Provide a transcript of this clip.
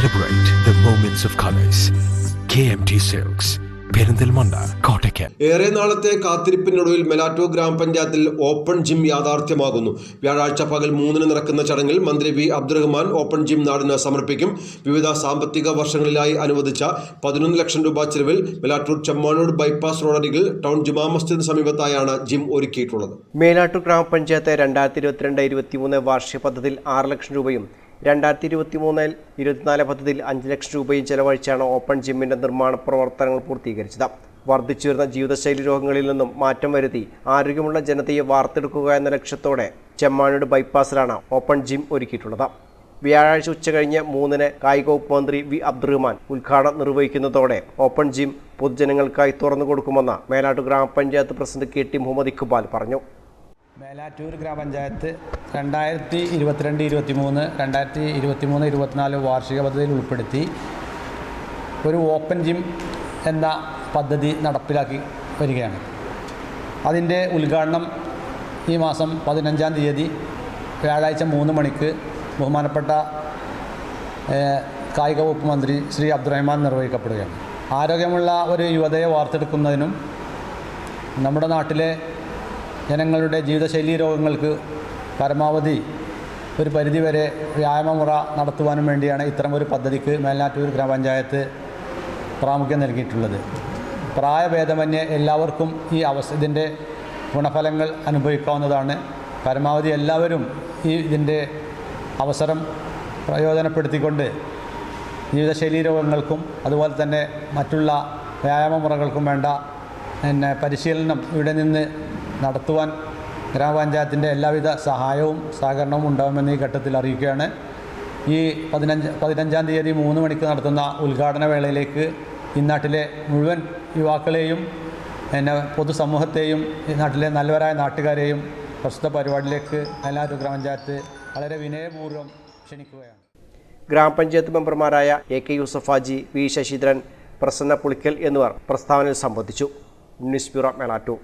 Celebrate the moments of colors. KMT Silks, Perinthalmanna Kottakkal. ഏറെ നാളത്തെ കാത്തിരിപ്പിനൊടുവിൽ മെലാറ്റോ ഗ്രാമപഞ്ചായത്തിൽ ഓപ്പൺ ജിം യാഥാർത്ഥ്യമാകുന്നു. വ്യാഴാഴ്ച പകൽ മൂന്നിന് നടക്കുന്ന ചടങ്ങിൽ മന്ത്രി വി. അബ്ദുറഹ്മാൻ ഓപ്പൺ ജിം നാടിന് സമർപ്പിക്കും. വിവിധ സാമ്പത്തിക വർഷങ്ങളിലായി അനുവദിച്ച പതിനൊന്ന് ലക്ഷം രൂപ ചെലവിൽ മെലാറ്റൂർ ചെമ്മാനൂർ ബൈപ്പാസ് റോഡരികിൽ ടൗൺ ജുമാ മസ്ജിദിന് സമീപത്തായാണ് ജിം ഒരുക്കിയിട്ടുള്ളത്. മേലാട്ടൂർ ഗ്രാമപഞ്ചായത്ത് രണ്ടായിരത്തി ഇരുപത്തിരണ്ട് ഇരുപത്തിമൂന്ന് വാർഷിക പദ്ധതിയിൽ ആറ് ലക്ഷം രൂപയും രണ്ടായിരത്തി ഇരുപത്തി മൂന്നിൽ ഇരുപത്തിനാല് പദ്ധതിയിൽ അഞ്ച് ലക്ഷം രൂപയും ചെലവഴിച്ചാണ് ഓപ്പൺ ജിമ്മിന്റെ നിർമ്മാണ പ്രവർത്തനങ്ങൾ പൂർത്തീകരിച്ചത്. വർദ്ധിച്ചു വരുന്ന ജീവിതശൈലി രോഗങ്ങളിൽ നിന്നും മാറ്റം വരുത്തി ആരോഗ്യമുള്ള ജനതയെ വാർത്തെടുക്കുക എന്ന ലക്ഷ്യത്തോടെ ചെമ്മാനൂട് ബൈപ്പാസിലാണ് ഓപ്പൺ ജിം ഒരുക്കിയിട്ടുള്ളത്. വ്യാഴാഴ്ച ഉച്ചകഴിഞ്ഞ് മൂന്നിന് കായിക വകുപ്പ് മന്ത്രി വി അബ്ദുറഹ്മാൻ ഉദ്ഘാടനം നിർവഹിക്കുന്നതോടെ ഓപ്പൺ ജിം പൊതുജനങ്ങൾക്കായി തുറന്നു കൊടുക്കുമെന്ന് മേലാട്ടൂർ ഗ്രാമപഞ്ചായത്ത് president K T Muhammad Iqbal പറഞ്ഞു. മേലാറ്റൂർ ഗ്രാമപഞ്ചായത്ത് രണ്ടായിരത്തി ഇരുപത്തിരണ്ട് ഇരുപത്തി മൂന്ന് രണ്ടായിരത്തി ഇരുപത്തി മൂന്ന് ഇരുപത്തിനാല് വാർഷിക പദ്ധതിയിൽ ഉൾപ്പെടുത്തി ഒരു ഓപ്പൺ ജിം എന്ന പദ്ധതി നടപ്പിലാക്കി വരികയാണ്. അതിന്റെ ഉദ്ഘാടനം ഈ മാസം പതിനഞ്ചാം തീയതി വ്യാഴാഴ്ച മൂന്ന് മണിക്ക് ബഹുമാനപ്പെട്ട കായിക വകുപ്പ് മന്ത്രി ശ്രീ അബ്ദുറഹ്മാൻ നിർവഹിക്കപ്പെടുകയാണ്. ആരോഗ്യമുള്ള ഒരു യുവതയെ വാർത്തെടുക്കുന്നതിനും നമ്മുടെ നാട്ടിലെ ജനങ്ങളുടെ ജീവിതശൈലി രോഗങ്ങൾക്ക് പരമാവധി ഒരു പരിധിവരെ വ്യായാമമുറ നടത്തുവാനും വേണ്ടിയാണ് ഇത്തരം ഒരു പദ്ധതിക്ക് മേൽനാറ്റൂർ ഗ്രാമപഞ്ചായത്ത് പ്രാമുഖ്യം നൽകിയിട്ടുള്ളത്. പ്രായഭേദമന്യേ എല്ലാവർക്കും ഈ അവസ ഇതിന്റെ ഗുണഫലങ്ങൾ അനുഭവിക്കാവുന്നതാണ്. പരമാവധി എല്ലാവരും ഈ ഇതിന്റെ അവസരം പ്രയോജനപ്പെടുത്തിക്കൊണ്ട് ജീവിതശൈലി രോഗങ്ങൾക്കും അതുപോലെ തന്നെ മറ്റുള്ള വ്യായാമ മുറകൾക്കും വേണ്ട പിന്നെ പരിശീലനം ഇവിടെ നിന്ന് നടത്തുവാൻ ഗ്രാമപഞ്ചായത്തിന്റെ എല്ലാവിധ സഹായവും സഹകരണവും ഉണ്ടാകുമെന്ന് ഈ ഘട്ടത്തിൽ അറിയിക്കുകയാണ്. ഈ പതിനഞ്ച് പതിനഞ്ചാം തീയതി മൂന്ന് മണിക്ക് നടത്തുന്ന ഉദ്ഘാടന വേളയിലേക്ക് ഈ നാട്ടിലെ മുഴുവൻ യുവാക്കളെയും പിന്നെ പൊതുസമൂഹത്തെയും ഈ നാട്ടിലെ നല്ലവരായ നാട്ടുകാരെയും പ്രസ്തുത പരിപാടിയിലേക്ക് എല്ലാവരും ഗ്രാമപഞ്ചായത്ത് വളരെ വിനയപൂർവം ക്ഷണിക്കുകയാണ്. ഗ്രാമപഞ്ചായത്ത് മെമ്പർമാരായ A K Yusafaji V Sasidharan Prasanna Pulikkal എന്നിവർ പ്രസ്താവനയിൽ സംബന്ധിച്ചു. News bureau മേളാറ്റൂർ